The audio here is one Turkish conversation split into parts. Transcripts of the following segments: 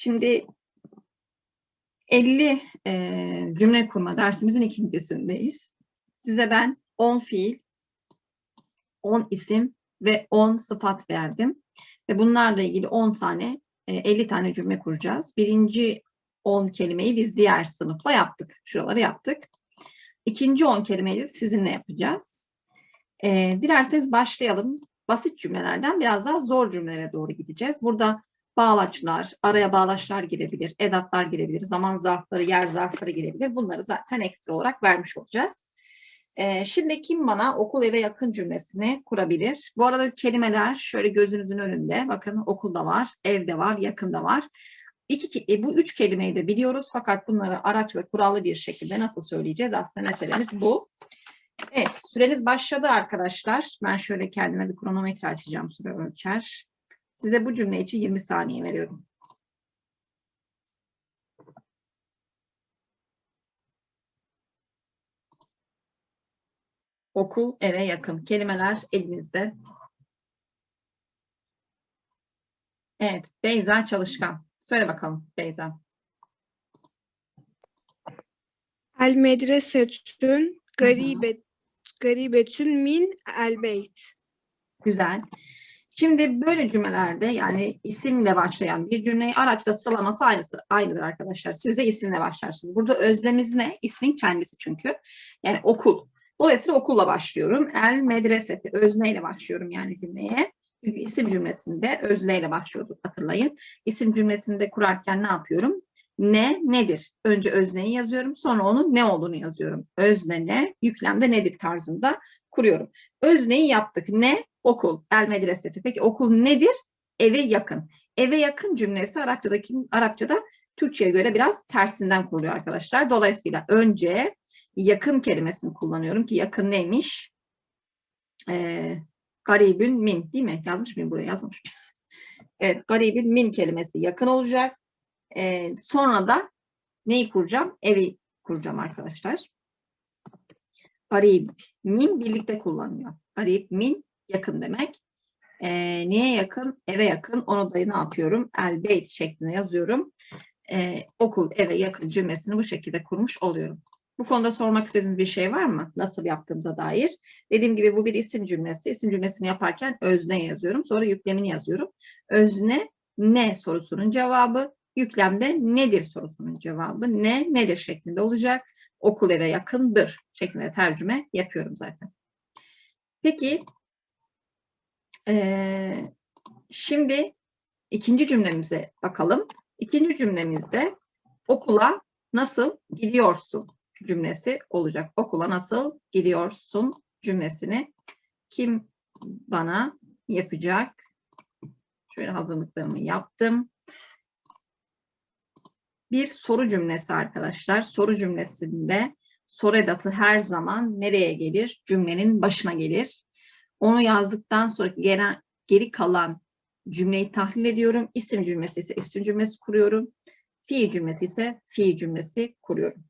Şimdi 50 e, cümle kurma dersimizin ikincisindeyiz. Size ben 10 fiil, 10 isim ve 10 sıfat verdim. Ve bunlarla ilgili 10 tane, e, 50 tane cümle kuracağız. Birinci 10 kelimeyi biz diğer sınıfla yaptık. Şuraları yaptık. İkinci 10 kelimeyi sizinle yapacağız. E, dilerseniz başlayalım. Basit cümlelerden biraz daha zor cümlelere doğru gideceğiz. Burada bağlaçlar, araya bağlaçlar girebilir, edatlar girebilir, zaman zarfları, yer zarfları girebilir. Bunları zaten ekstra olarak vermiş olacağız. Ee, şimdi kim bana okul eve yakın cümlesini kurabilir? Bu arada kelimeler şöyle gözünüzün önünde. Bakın okulda var, evde var, yakında var. İki, e, bu üç kelimeyi de biliyoruz fakat bunları Arapçada kurallı bir şekilde nasıl söyleyeceğiz? Aslında meselemiz bu. Evet, süreniz başladı arkadaşlar. Ben şöyle kendime bir kronometre açacağım süre ölçer. Size bu cümle için 20 saniye veriyorum. Okul eve yakın. Kelimeler elinizde. Evet, Beyza Çalışkan. Söyle bakalım Beyza. El medresetün garibet garibetün min el beyt. Güzel. Şimdi böyle cümlelerde yani isimle başlayan bir cümleyi Arapçada sıralaması aynısı, aynıdır arkadaşlar. Siz de isimle başlarsınız. Burada özlemiz ne? İsmin kendisi çünkü. Yani okul. Dolayısıyla okulla başlıyorum. El medreseti. Özneyle başlıyorum yani cümleye. Çünkü isim cümlesinde özneyle başlıyorduk hatırlayın. İsim cümlesinde kurarken ne yapıyorum? Ne, nedir? Önce özneyi yazıyorum. Sonra onun ne olduğunu yazıyorum. Özne ne, yüklemde nedir tarzında kuruyorum. Özneyi yaptık. Ne? Okul. El medreseti. Peki okul nedir? Eve yakın. Eve yakın cümlesi Arapçadaki Arapçada Türkçe'ye göre biraz tersinden kuruluyor arkadaşlar. Dolayısıyla önce yakın kelimesini kullanıyorum ki yakın neymiş? Ee, garibün min değil mi? Yazmış mıyım buraya? Yazmış. evet, garibün min kelimesi yakın olacak. Ee, sonra da neyi kuracağım? Evi kuracağım arkadaşlar. Garib, min birlikte kullanılıyor. Garib, min yakın demek. Ee, niye yakın? Eve yakın. Onu da ne yapıyorum? El şeklinde yazıyorum. Ee, okul, eve yakın cümlesini bu şekilde kurmuş oluyorum. Bu konuda sormak istediğiniz bir şey var mı? Nasıl yaptığımıza dair. Dediğim gibi bu bir isim cümlesi. İsim cümlesini yaparken özne yazıyorum. Sonra yüklemini yazıyorum. Özne ne sorusunun cevabı. Yüklemde nedir sorusunun cevabı. Ne nedir şeklinde olacak. Okul eve yakındır şeklinde tercüme yapıyorum zaten. Peki ee, şimdi ikinci cümlemize bakalım. İkinci cümlemizde okula nasıl gidiyorsun cümlesi olacak. Okula nasıl gidiyorsun cümlesini kim bana yapacak? Şöyle hazırlıklarımı yaptım. Bir soru cümlesi arkadaşlar. Soru cümlesinde soru edatı her zaman nereye gelir? Cümlenin başına gelir. Onu yazdıktan sonra gelen, geri kalan cümleyi tahlil ediyorum. İsim cümlesi ise isim cümlesi kuruyorum. Fiil cümlesi ise fiil cümlesi kuruyorum.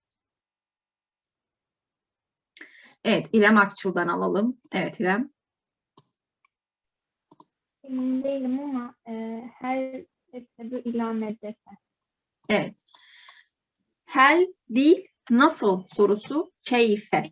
Evet, İrem Akçıl'dan alalım. Evet İrem. Emin değilim ama e, her mektebi ila medrese. Evet. Hel değil, nasıl sorusu keyfe.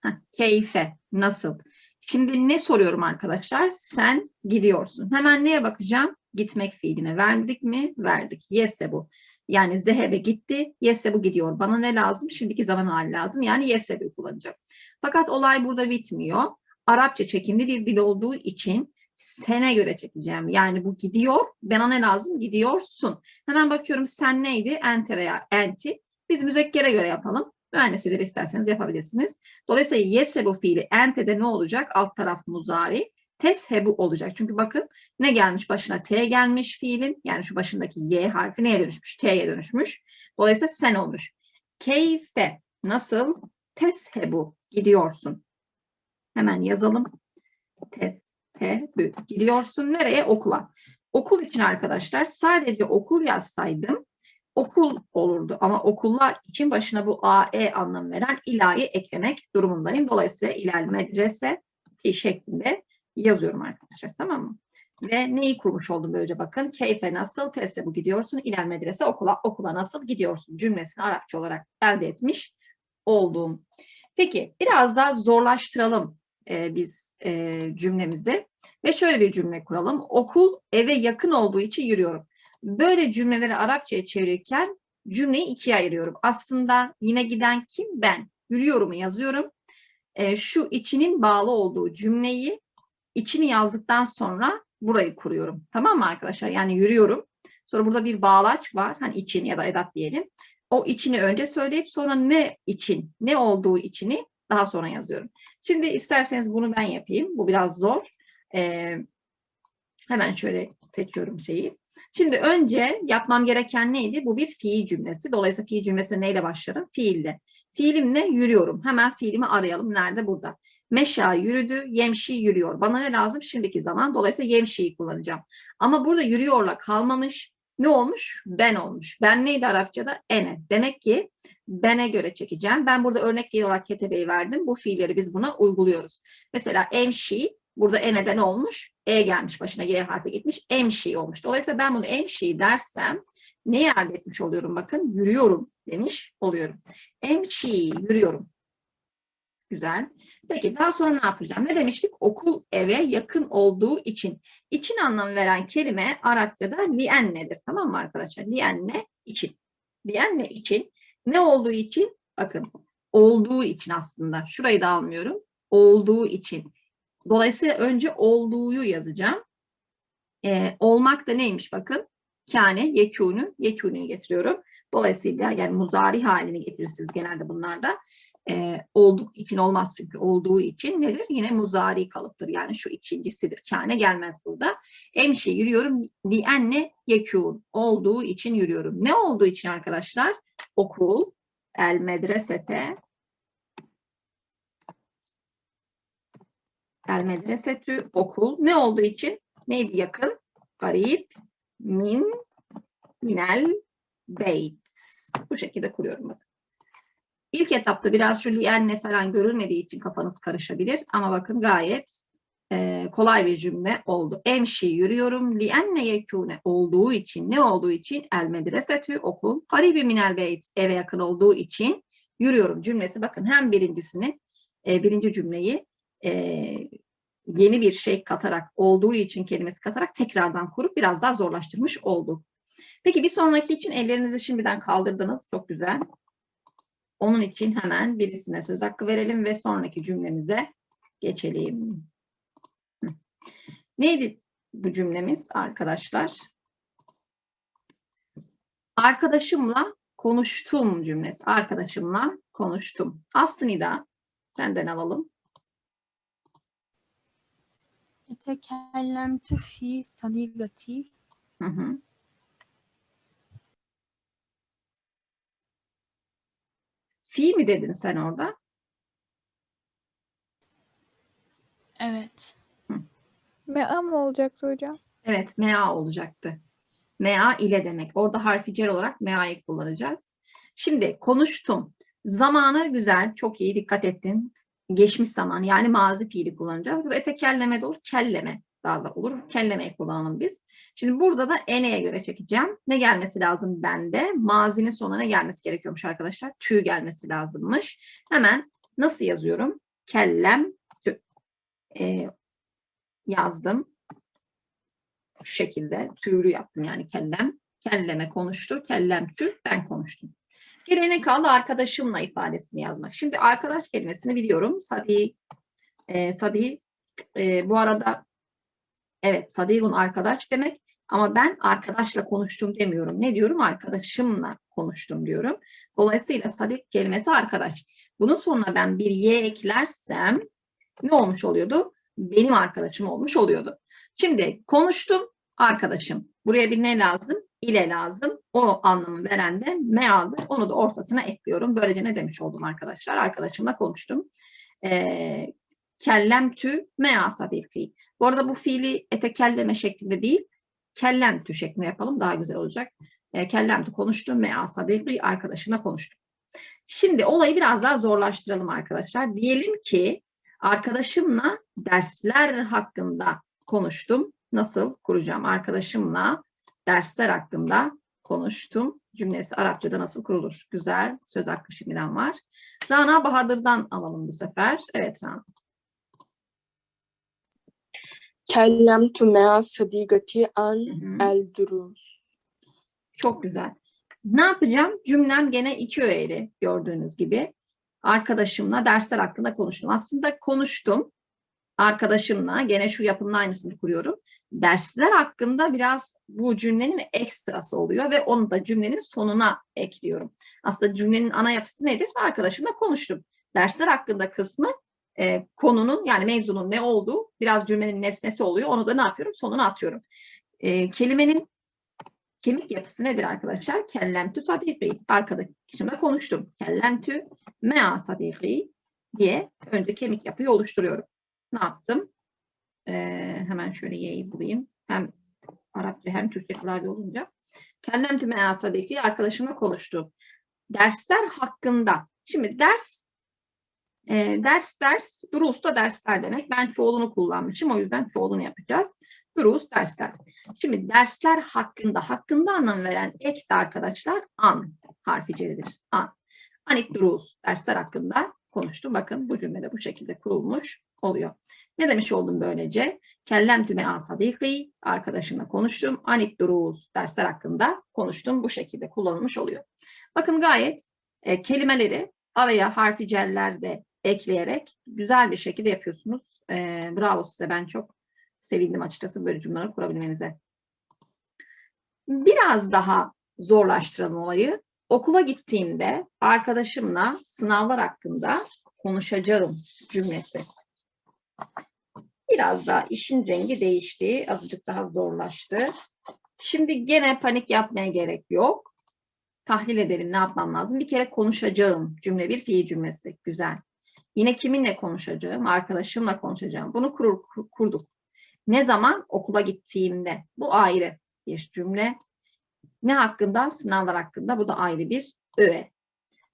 Heh, keyfe, nasıl? Şimdi ne soruyorum arkadaşlar? Sen gidiyorsun. Hemen neye bakacağım? Gitmek fiiline verdik mi? Verdik. Yese bu. Yani zehebe gitti. Yese bu gidiyor. Bana ne lazım? Şimdiki zaman hali lazım. Yani yese bu kullanacağım. Fakat olay burada bitmiyor. Arapça çekimli bir dil olduğu için sene göre çekeceğim. Yani bu gidiyor. Bana ne lazım? Gidiyorsun. Hemen bakıyorum sen neydi? Ente veya enti. Biz müzekkere göre yapalım. Mühendise göre isterseniz yapabilirsiniz. Dolayısıyla yesebu fiili ente'de ne olacak? Alt taraf muzari. Teshebu olacak. Çünkü bakın ne gelmiş başına T gelmiş fiilin. Yani şu başındaki Y harfi neye dönüşmüş? T'ye dönüşmüş. Dolayısıyla sen olmuş. Keyfe nasıl? Teshebu gidiyorsun. Hemen yazalım. Teshebu gidiyorsun. Nereye? Okula. Okul için arkadaşlar sadece okul yazsaydım okul olurdu. Ama okullar için başına bu AE anlam veren ilahi eklemek durumundayım. Dolayısıyla ilal medrese şeklinde yazıyorum arkadaşlar. Tamam mı? Ve neyi kurmuş oldum böylece bakın. Keyfe nasıl, terse bu gidiyorsun, iler medrese okula, okula nasıl gidiyorsun cümlesini Arapça olarak elde etmiş oldum. Peki biraz daha zorlaştıralım e, biz e, cümlemizi ve şöyle bir cümle kuralım. Okul eve yakın olduğu için yürüyorum. Böyle cümleleri Arapçaya çevirirken cümleyi ikiye ayırıyorum. Aslında yine giden kim? Ben. Yürüyorumu yazıyorum. E, şu içinin bağlı olduğu cümleyi içini yazdıktan sonra burayı kuruyorum. Tamam mı arkadaşlar? Yani yürüyorum. Sonra burada bir bağlaç var. Hani için ya da edat diyelim. O içini önce söyleyip sonra ne için, ne olduğu içini daha sonra yazıyorum. Şimdi isterseniz bunu ben yapayım. Bu biraz zor. Ee, hemen şöyle seçiyorum şeyi. Şimdi önce yapmam gereken neydi? Bu bir fiil cümlesi. Dolayısıyla fiil cümlesi neyle başlarım? Fiille. Fiilimle yürüyorum. Hemen fiilimi arayalım. Nerede? Burada. Meşa yürüdü, yemşi yürüyor. Bana ne lazım? Şimdiki zaman. Dolayısıyla yemşiyi kullanacağım. Ama burada yürüyorla kalmamış. Ne olmuş? Ben olmuş. Ben neydi Arapçada? Ene. Demek ki bene göre çekeceğim. Ben burada örnek olarak ketebeyi verdim. Bu fiilleri biz buna uyguluyoruz. Mesela emşi burada ene'den olmuş. E gelmiş başına Y harfi gitmiş. Emşi olmuş. Dolayısıyla ben bunu emşi dersem neyi elde etmiş oluyorum? Bakın yürüyorum demiş oluyorum. Emşi yürüyorum. Güzel. Peki daha sonra ne yapacağım? Ne demiştik? Okul eve yakın olduğu için. İçin anlam veren kelime Arapçada liennedir. Tamam mı arkadaşlar? Lienne için. Lienne için. Ne olduğu için? Bakın olduğu için aslında. Şurayı da almıyorum. Olduğu için. Dolayısıyla önce olduğuyu yazacağım. Ee, olmak da neymiş bakın? Kâne, yekûnü, yekûnü'yü getiriyorum. Dolayısıyla yani muzari halini getirirsiniz genelde bunlarda. Ee, olduk için olmaz çünkü olduğu için nedir? Yine muzari kalıptır. Yani şu ikincisidir. Kâne gelmez burada. Emşi yürüyorum. Lienne yekûn. Olduğu için yürüyorum. Ne olduğu için arkadaşlar? Okul, el medresete, el medresetü, okul. Ne olduğu için? Neydi yakın? Garip, min, minel, beyt. Bu şekilde kuruyorum bakın. İlk etapta biraz şu lienne falan görülmediği için kafanız karışabilir. Ama bakın gayet e, kolay bir cümle oldu. Emşi yürüyorum. Lienne yekûne olduğu için ne olduğu için el medresetü okul. Garibi minel beyt eve yakın olduğu için yürüyorum cümlesi. Bakın hem birincisini e, birinci cümleyi e, yeni bir şey katarak olduğu için kelimesi katarak tekrardan kurup biraz daha zorlaştırmış olduk. Peki bir sonraki için ellerinizi şimdiden kaldırdınız. Çok güzel. Onun için hemen birisine söz hakkı verelim ve sonraki cümlemize geçelim. Neydi bu cümlemiz arkadaşlar? Arkadaşımla konuştum cümlesi. Arkadaşımla konuştum. Aslı Nida senden alalım. Etekellem tufi sadigati. Hı hı. Fi mi dedin sen orada? evet Mea mı olacaktı hocam? Evet, mea olacaktı. Mea ile demek. Orada harfi cer olarak mea'yı kullanacağız. Şimdi konuştum. Zamanı güzel, çok iyi dikkat ettin. Geçmiş zaman yani mazi fiili kullanacağız. Bu etekelleme de olur, kelleme daha da olur. Kellemeyi kullanalım biz. Şimdi burada da ene'ye göre çekeceğim. Ne gelmesi lazım bende? Mazinin sonuna ne gelmesi gerekiyormuş arkadaşlar? Tü gelmesi lazımmış. Hemen nasıl yazıyorum? Kellem tü. Ee, yazdım. Şu şekilde tüylü yaptım yani kellem. Kelleme konuştu, kellem tü, ben konuştum. Geriye kaldı arkadaşımla ifadesini yazmak. Şimdi arkadaş kelimesini biliyorum. Sadi, e, Sadi e, bu arada evet Sadigun arkadaş demek ama ben arkadaşla konuştum demiyorum. Ne diyorum? Arkadaşımla konuştum diyorum. Dolayısıyla sadik kelimesi arkadaş. Bunun sonuna ben bir y eklersem ne olmuş oluyordu? Benim arkadaşım olmuş oluyordu. Şimdi konuştum arkadaşım. Buraya bir ne lazım? ile lazım. O anlamı veren de mealdır. Onu da ortasına ekliyorum. Böylece ne demiş oldum arkadaşlar? Arkadaşımla konuştum. Ee, kellemtü mea sadiki. Bu arada bu fiili etekelleme şeklinde değil, kellemtü şeklinde yapalım. Daha güzel olacak. E, kellemtü konuştum mea sadiki. Arkadaşımla konuştum. Şimdi olayı biraz daha zorlaştıralım arkadaşlar. Diyelim ki arkadaşımla dersler hakkında konuştum. nasıl kuracağım? Arkadaşımla dersler hakkında konuştum. Cümlesi Arapçada nasıl kurulur? Güzel. Söz hakkı şimdiden var. Rana Bahadır'dan alalım bu sefer. Evet Rana. Kellemtu mea sadigati an el duruz. Çok güzel. Ne yapacağım? Cümlem gene iki öğeli gördüğünüz gibi. Arkadaşımla dersler hakkında konuştum. Aslında konuştum arkadaşımla gene şu yapının aynısını kuruyorum. Dersler hakkında biraz bu cümlenin ekstrası oluyor ve onu da cümlenin sonuna ekliyorum. Aslında cümlenin ana yapısı nedir? Arkadaşımla konuştum. Dersler hakkında kısmı e, konunun yani mevzunun ne olduğu biraz cümlenin nesnesi oluyor. Onu da ne yapıyorum? Sonuna atıyorum. E, kelimenin Kemik yapısı nedir arkadaşlar? Kellemtü sadiqi. Arkadaşımla konuştum. Kellemtü mea sadiqi diye önce kemik yapıyı oluşturuyorum. Ne yaptım? Ee, hemen şöyle y'yi bulayım. Hem Arapça hem Türkçe klavye olunca. Kellemtü mea sadiqi arkadaşımla konuştum. Dersler hakkında. Şimdi ders e, ders ders, durus da dersler demek. Ben çoğulunu kullanmışım. O yüzden çoğulunu yapacağız. Durus dersler. Şimdi dersler hakkında, hakkında anlam veren ek de arkadaşlar an harfi celidir. An. Anik durus dersler hakkında konuştum. Bakın bu cümlede bu şekilde kurulmuş oluyor. Ne demiş oldum böylece? Kellem tüme asadikri arkadaşımla konuştum. Anik durus dersler hakkında konuştum. Bu şekilde kullanılmış oluyor. Bakın gayet e, kelimeleri araya harfi celler de ekleyerek güzel bir şekilde yapıyorsunuz. E, bravo size ben çok sevindim açıkçası böyle cümleler kurabilmenize. Biraz daha zorlaştıralım olayı. Okula gittiğimde arkadaşımla sınavlar hakkında konuşacağım cümlesi. Biraz daha işin rengi değişti. Azıcık daha zorlaştı. Şimdi gene panik yapmaya gerek yok. Tahlil edelim ne yapmam lazım. Bir kere konuşacağım cümle bir fiil cümlesi. Güzel. Yine kiminle konuşacağım? Arkadaşımla konuşacağım. Bunu kurur, kurduk. Ne zaman? Okula gittiğimde. Bu ayrı bir cümle. Ne hakkında? Sınavlar hakkında. Bu da ayrı bir öğe.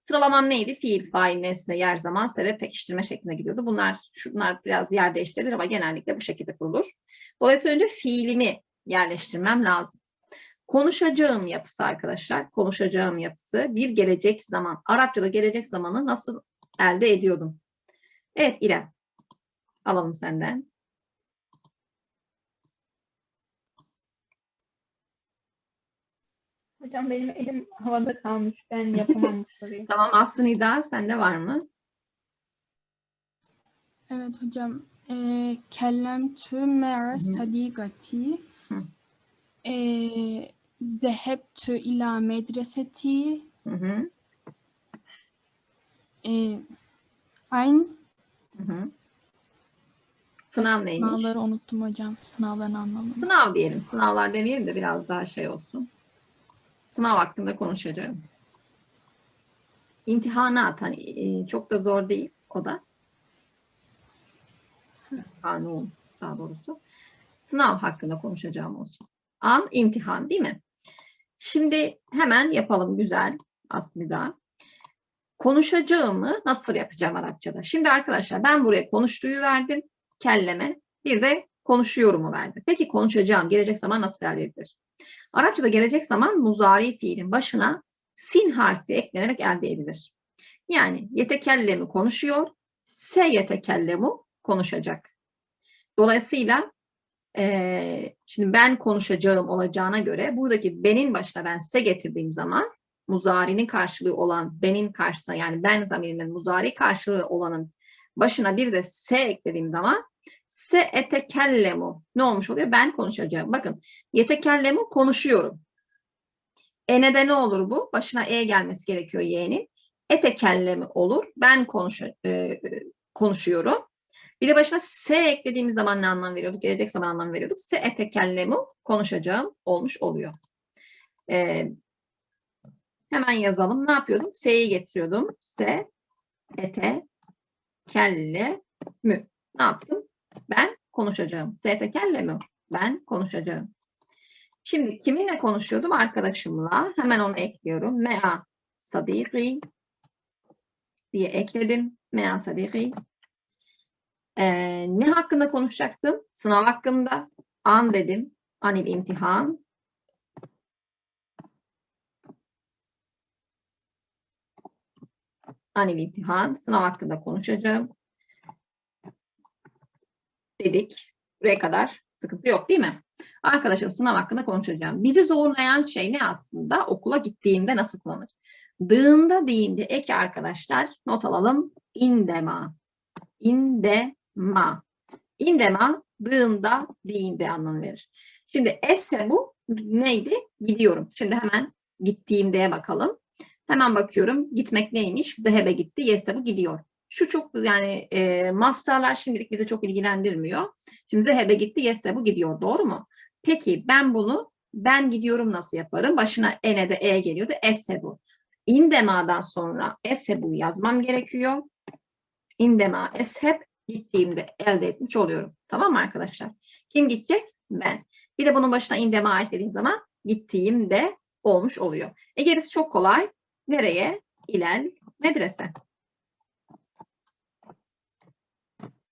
Sıralamam neydi? Fiil, fail, nesne, yer, zaman, sebep, pekiştirme şeklinde gidiyordu. Bunlar, şunlar biraz yer değiştirilir ama genellikle bu şekilde kurulur. Dolayısıyla önce fiilimi yerleştirmem lazım. Konuşacağım yapısı arkadaşlar. Konuşacağım yapısı bir gelecek zaman. Arapçada gelecek zamanı nasıl elde ediyordum? Evet İrem. Alalım senden. Hocam benim elim havada kalmış. Ben yapamam bu soruyu. Tamam Aslı Nida sende var mı? Evet hocam. E, kellemtü me'a hı. sadigati. Hı. E, zehebtü ila medreseti. Hı hı. E, ayn. Hı hı. Sınav neymiş? Sınavları unuttum hocam. Sınavların anlamını. Sınav diyelim. Sınavlar demeyelim de biraz daha şey olsun. Sınav hakkında konuşacağım. İmtihanat hani e, çok da zor değil o da. Kanun daha doğrusu. Sınav hakkında konuşacağım olsun. An imtihan değil mi? Şimdi hemen yapalım güzel aslında. Konuşacağımı nasıl yapacağım Arapçada? Şimdi arkadaşlar ben buraya konuştuğu verdim. Kelleme. Bir de konuşuyorumu verdim. Peki konuşacağım gelecek zaman nasıl elde edilir? Arapçada gelecek zaman muzari fiilin başına sin harfi eklenerek elde edilir. Yani yetekellemi konuşuyor, se yetekellemu konuşacak. Dolayısıyla eee, şimdi ben konuşacağım olacağına göre buradaki benin başına ben se getirdiğim zaman muzarinin karşılığı olan benin karşısına yani ben zamirinin muzari karşılığı olanın başına bir de se eklediğim zaman se etekellemu ne olmuş oluyor? Ben konuşacağım. Bakın yetekellemu konuşuyorum. Ene'de ne olur bu? Başına e gelmesi gerekiyor y'nin. Etekellemi olur. Ben konuş, e, konuşuyorum. Bir de başına se eklediğimiz zaman ne anlam veriyorduk? Gelecek zaman anlam veriyorduk. Se etekellemu konuşacağım olmuş oluyor. E, hemen yazalım. Ne yapıyordum? Se'yi getiriyordum. Se ete kelle mü. Ne yaptım? Ben konuşacağım. Se tekelle mü? Ben konuşacağım. Şimdi kiminle konuşuyordum? Arkadaşımla. Hemen onu ekliyorum. Mea sadiki diye ekledim. Mea sadiki. Ee, ne hakkında konuşacaktım? Sınav hakkında. An dedim. Anil imtihan. Anil imtihan. Sınav hakkında konuşacağım. Dedik. Buraya kadar sıkıntı yok değil mi? Arkadaşlar sınav hakkında konuşacağım. Bizi zorlayan şey ne aslında? Okula gittiğimde nasıl kullanır? Dığında değindi ek arkadaşlar. Not alalım. İndema. İndema. İndema dığında değindi anlamı verir. Şimdi esse bu neydi? Gidiyorum. Şimdi hemen gittiğimdeye bakalım. Hemen bakıyorum. Gitmek neymiş? Zehebe gitti. Yesse bu gidiyor. Şu çok yani e, masterlar şimdilik bizi çok ilgilendirmiyor. Şimdi zehebe gitti. Yesse bu gidiyor. Doğru mu? Peki ben bunu ben gidiyorum nasıl yaparım? Başına ene de e geliyordu. Esse bu. İndema'dan sonra esse bu yazmam gerekiyor. İndema esheb gittiğimde elde etmiş oluyorum. Tamam mı arkadaşlar? Kim gidecek? Ben. Bir de bunun başına indema eklediğim zaman gittiğimde olmuş oluyor. E gerisi çok kolay. Nereye? İlel medrese.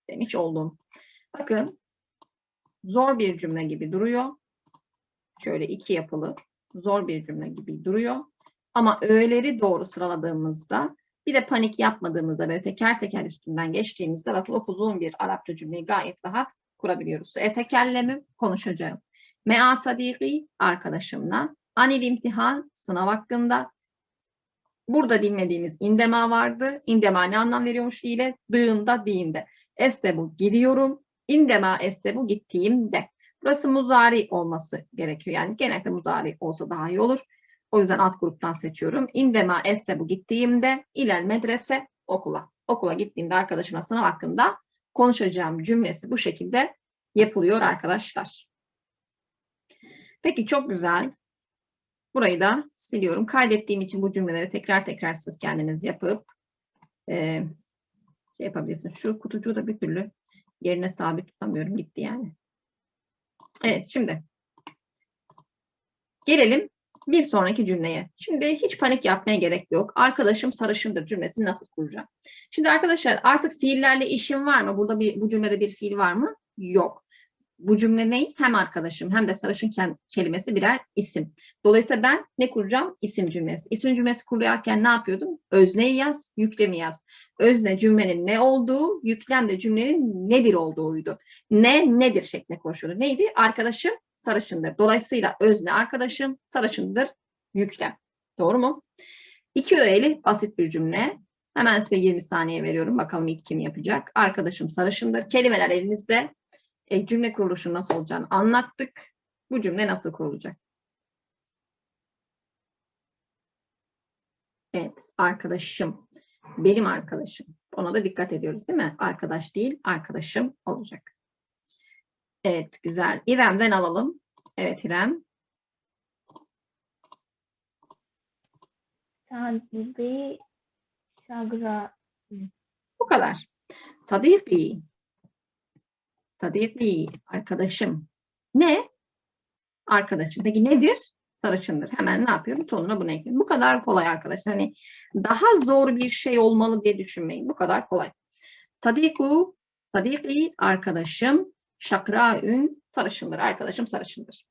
Demiş oldum. Bakın zor bir cümle gibi duruyor. Şöyle iki yapılı zor bir cümle gibi duruyor. Ama öğeleri doğru sıraladığımızda bir de panik yapmadığımızda böyle teker teker üstünden geçtiğimizde bakın uzun bir Arapça cümleyi gayet rahat kurabiliyoruz. Etekellemim konuşacağım. Mea sadiki arkadaşımla. Anil imtihan sınav hakkında. Burada bilmediğimiz indema vardı. İndema ne anlam veriyormuş ile? Dığında, diyinde. Estebu gidiyorum. İndema estebu gittiğimde. Burası muzari olması gerekiyor. Yani genellikle muzari olsa daha iyi olur. O yüzden alt gruptan seçiyorum. İndema estebu gittiğimde ilel medrese okula. Okula gittiğimde arkadaşıma sınav hakkında konuşacağım cümlesi bu şekilde yapılıyor arkadaşlar. Peki çok güzel. Burayı da siliyorum. Kaydettiğim için bu cümleleri tekrar tekrar siz kendiniz yapıp e, şey yapabilirsiniz. Şu kutucuğu da bir türlü yerine sabit tutamıyorum. Gitti yani. Evet şimdi gelelim bir sonraki cümleye. Şimdi hiç panik yapmaya gerek yok. Arkadaşım sarışındır cümlesini nasıl kuracağım? Şimdi arkadaşlar artık fiillerle işim var mı? Burada bir bu cümlede bir fiil var mı? Yok. Bu cümle ne? Hem arkadaşım hem de sarışın kelimesi birer isim. Dolayısıyla ben ne kuracağım? İsim cümlesi. İsim cümlesi kuruyorken ne yapıyordum? Özneyi yaz, yüklemi yaz. Özne cümlenin ne olduğu, yüklem de cümlenin nedir olduğuydu. Ne nedir şeklinde konuşuyordu. Neydi? Arkadaşım sarışındır. Dolayısıyla özne arkadaşım sarışındır yüklem. Doğru mu? İki öğeli basit bir cümle. Hemen size 20 saniye veriyorum. Bakalım ilk kim yapacak? Arkadaşım sarışındır. Kelimeler elinizde. E, cümle kuruluşu nasıl olacağını anlattık. Bu cümle nasıl kurulacak? Evet, arkadaşım. Benim arkadaşım. Ona da dikkat ediyoruz değil mi? Arkadaş değil, arkadaşım olacak. Evet, güzel. İrem'den alalım. Evet İrem. Sadibi şagra Bu kadar. Sadiki. Sadiki. Arkadaşım. Ne? Arkadaşım. Peki nedir? Sarışındır. Hemen ne yapıyorum? Sonuna bunu ekliyorum. Bu kadar kolay arkadaşlar. Hani daha zor bir şey olmalı diye düşünmeyin. Bu kadar kolay. Sadiku. Sadiki. Arkadaşım. Şakraün. Sarışındır. Arkadaşım sarışındır.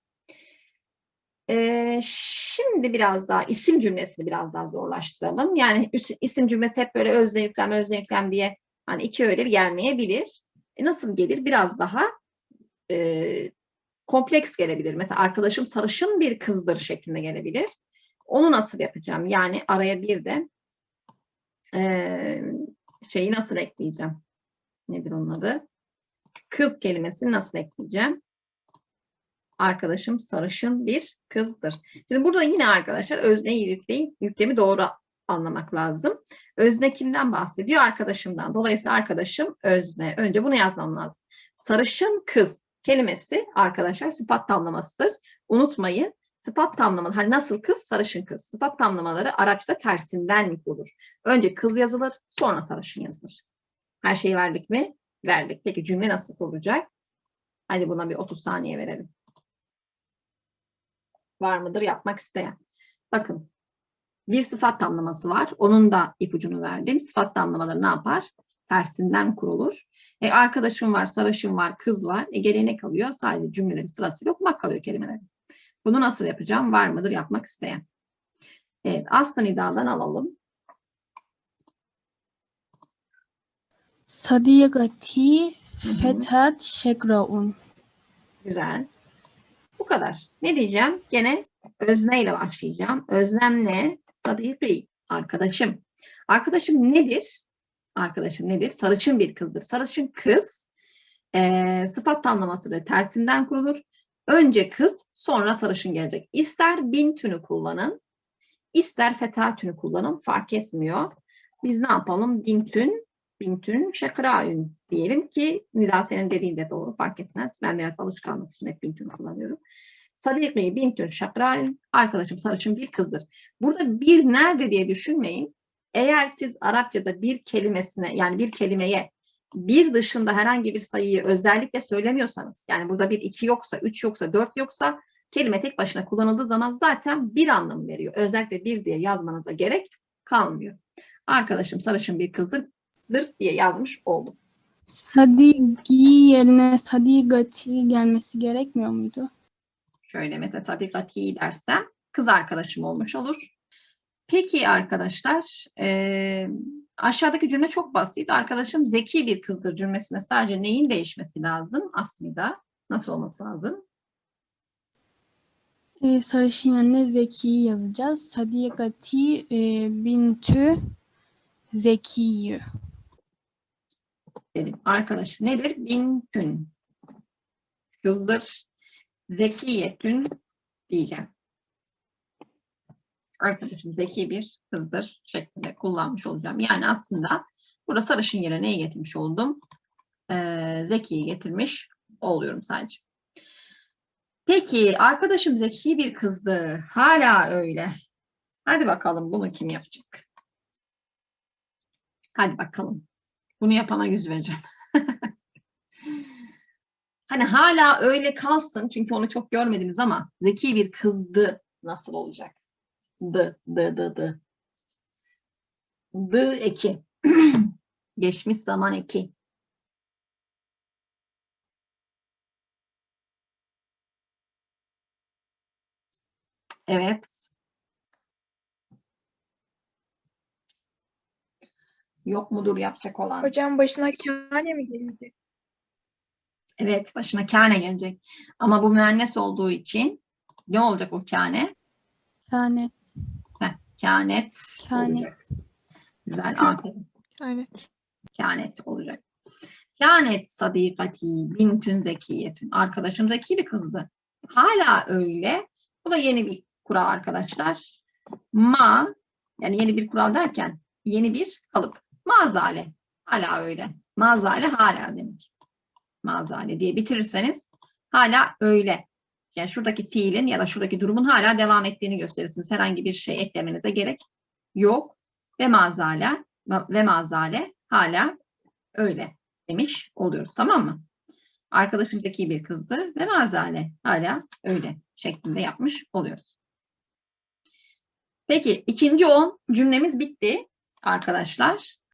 Ee, şimdi biraz daha isim cümlesini biraz daha zorlaştıralım. Yani isim cümlesi hep böyle özne yüklem, özne yüklem diye hani iki öğeleri gelmeyebilir. E nasıl gelir? Biraz daha e, kompleks gelebilir. Mesela arkadaşım sarışın bir kızdır şeklinde gelebilir. Onu nasıl yapacağım? Yani araya bir de e, şeyi nasıl ekleyeceğim? Nedir onun adı? Kız kelimesini nasıl ekleyeceğim? arkadaşım sarışın bir kızdır. Şimdi burada yine arkadaşlar özneyi yükleyin, yüklemi doğru anlamak lazım. Özne kimden bahsediyor? Arkadaşımdan. Dolayısıyla arkadaşım özne. Önce bunu yazmam lazım. Sarışın kız kelimesi arkadaşlar sıfat tamlamasıdır. Unutmayın. Sıfat tamlamaları, hani nasıl kız? Sarışın kız. Sıfat tamlamaları Arapçada tersinden olur. Önce kız yazılır, sonra sarışın yazılır. Her şeyi verdik mi? Verdik. Peki cümle nasıl olacak? Hadi buna bir 30 saniye verelim var mıdır yapmak isteyen? Bakın bir sıfat tamlaması var. Onun da ipucunu verdim. Sıfat tamlamaları ne yapar? Tersinden kurulur. E, arkadaşım var, sarışın var, kız var. E, geriye ne kalıyor? Sadece cümleleri sırasıyla okumak kalıyor kelimeleri. Bunu nasıl yapacağım? Var mıdır yapmak isteyen? Evet, Aslan İda'dan alalım. Sadiyagati fetat şegraun. Güzel. Bu kadar. Ne diyeceğim? Gene özneyle başlayacağım. Özlemle ne? Sadiki. Arkadaşım. Arkadaşım nedir? Arkadaşım nedir? Sarışın bir kızdır. Sarışın kız eee sıfat tamlaması da tersinden kurulur. Önce kız, sonra sarışın gelecek. İster bintünü kullanın, ister fetatünü kullanın. Fark etmiyor. Biz ne yapalım? Bintün, bintün, şakraün diyelim ki Nida senin dediğin de doğru fark etmez. Ben biraz alışkanlık için hep bintün kullanıyorum. Sadiki bintün şakraün arkadaşım sarışın bir kızdır. Burada bir nerede diye düşünmeyin. Eğer siz Arapçada bir kelimesine yani bir kelimeye bir dışında herhangi bir sayıyı özellikle söylemiyorsanız yani burada bir iki yoksa, üç yoksa, dört yoksa kelime tek başına kullanıldığı zaman zaten bir anlam veriyor. Özellikle bir diye yazmanıza gerek kalmıyor. Arkadaşım sarışın bir kızdır diye yazmış oldum. Sadigi yerine sadigati gelmesi gerekmiyor muydu? Şöyle mesela sadikati dersem kız arkadaşım olmuş olur. Peki arkadaşlar eee, aşağıdaki cümle çok basit. Arkadaşım zeki bir kızdır cümlesine sadece neyin değişmesi lazım? Aslında nasıl olması lazım? Ee, sarışın yerine zekiyi yazacağız. Sadigati e, bintü zekiyi. Dedim. Arkadaş nedir? Bintün. Kızdır. Zekiyetün diyeceğim. Arkadaşım zeki bir kızdır şeklinde kullanmış olacağım. Yani aslında burada sarışın yerine neyi getirmiş oldum? Ee, zekiyi getirmiş oluyorum sadece. Peki arkadaşım zeki bir kızdı. Hala öyle. Hadi bakalım bunu kim yapacak? Hadi bakalım. Bunu yapana yüz vereceğim. Hani hala öyle kalsın çünkü onu çok görmediniz ama zeki bir kızdı nasıl olacak? Dı, dı, dı, dı. Dı eki. Geçmiş zaman eki. Evet. Yok mudur yapacak olan? Hocam başına kâne mi gelecek? Evet, başına kâne gelecek. Ama bu müennes olduğu için ne olacak o kâne? Kânet, Heh, kânet kânet. olacak. Güzel, aferin. Evet. Kânet olacak. Kânet sadikati bintün zekiyetün. Arkadaşım zeki bir kızdı. Hala öyle. Bu da yeni bir kural arkadaşlar. Ma, yani yeni bir kural derken yeni bir kalıp. Mazale. Hala öyle. Mazale hala demek. Mazale diye bitirirseniz hala öyle. Yani şuradaki fiilin ya da şuradaki durumun hala devam ettiğini gösterirsiniz. Herhangi bir şey eklemenize gerek yok. Ve mazale ve mazale hala öyle demiş oluyoruz. Tamam mı? Arkadaşım zeki bir kızdı ve mazale hala öyle şeklinde yapmış oluyoruz. Peki ikinci on cümlemiz bitti arkadaşlar.